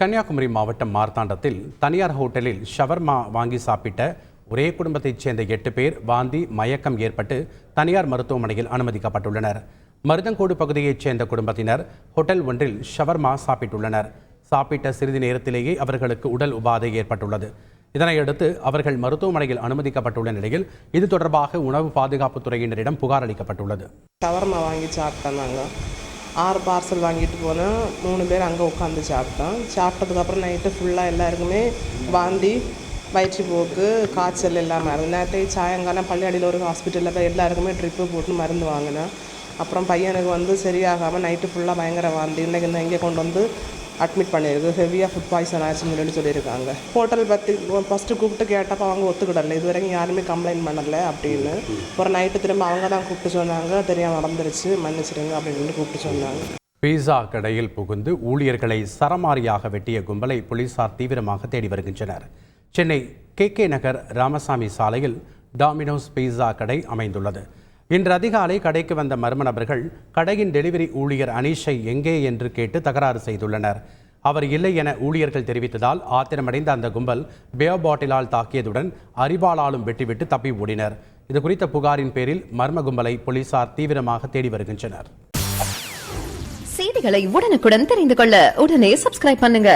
கன்னியாகுமரி மாவட்டம் மார்த்தாண்டத்தில் தனியார் ஹோட்டலில் ஷவர்மா வாங்கி சாப்பிட்ட ஒரே குடும்பத்தைச் சேர்ந்த எட்டு பேர் வாந்தி மயக்கம் ஏற்பட்டு தனியார் மருத்துவமனையில் அனுமதிக்கப்பட்டுள்ளனர். மருதங்கோடு பகுதியைச் சேர்ந்த குடும்பத்தினர் ஹோட்டல் ஒன்றில் ஷவர்மா சாப்பிட்டுள்ளனர். சாப்பிட்ட சிறிது நேரத்திலேயே அவர்களுக்கு உடல் உபாதை ஏற்பட்டுள்ளது. இதனையடுத்து அவர்கள் மருத்துவமனையில் அனுமதிக்கப்பட்டுள்ள நிலையில் இது தொடர்பாக உணவு பாதுகாப்புத் துறையினரிடம் புகார் அளிக்கப்பட்டுள்ளது. ஷவர்மா வாங்கி சாப்பிட்டோம் நாங்கள் ஆறு பார்சல் வாங்கிட்டு போனேன். மூணு பேர் அங்கே உட்காந்து சாப்பிட்டோம். சாப்பிட்டதுக்கப்புறம் நைட்டு ஃபுல்லாக எல்லாருக்குமே வாந்தி வயிற்றுப்போக்கு காய்ச்சல் எல்லாமே இருந்தது நேற்று சாயங்காலம் பள்ளியாடியில் ஒரு ஹாஸ்பிட்டலில் போய் எல்லாருக்குமே ட்ரிப்பு போட்டு மருந்து வாங்கினேன். அப்புறம் பையனுக்கு வந்து சரியாகாமல் நைட்டு ஃபுல்லாக பயங்கர வாந்தி. இன்னைக்கு இங்கே கொண்டு வந்து அட்மிட் பண்ணியிருக்கு ஹெவியாக ஃபுட் பாய்சன் ஆயிடுச்சுன்னு சொல்லி சொல்லியிருக்காங்க. ஹோட்டல் பற்றி ஃபஸ்ட்டு கூப்பிட்டு கேட்டப்போ அவங்க ஒத்துக்கிடல. இது வரைக்கும் யாருமே கம்ப்ளைண்ட் பண்ணலை அப்படின்னு. ஒரு நைட்டு திரும்ப அவங்க தான் கூப்பிட்டு சொன்னாங்க. தெரியாமல் நடந்துருச்சு. மன்னிச்சிடுங்க அப்படின்னு கூப்பிட்டு சொன்னாங்க. பீஸா கடையில் புகுந்து ஊழியர்களை சரமாரியாக வெட்டிய கும்பலை போலீசார் தீவிரமாக தேடி வருகின்றனர். சென்னை கே கே நகர் ராமசாமி சாலையில் டாமினோஸ் பீஸா கடை அமைந்துள்ளது. இன்று அதிகாலை கடைக்கு வந்த மர்ம நபர்கள் கடையின் டெலிவரி ஊழியர் அனீஷை எங்கே? என்று கேட்டு தகராறு செய்துள்ளனர். அவர் இல்லை என ஊழியர்கள் தெரிவித்ததால் ஆத்திரமடைந்த அந்த கும்பல் பியர் பாட்டிலால் தாக்கியதுடன் அரிவாளாலும் வெட்டிவிட்டு தப்பி ஓடினர். இது குறித்த புகாரின் பேரில் மர்ம கும்பலை போலீசார் தீவிரமாக தேடி வருகின்றனர். செய்திகளை உடனுக்குடன் தெரிந்து கொள்ள உடனே சப்ஸ்கிரைப் பண்ணுங்க.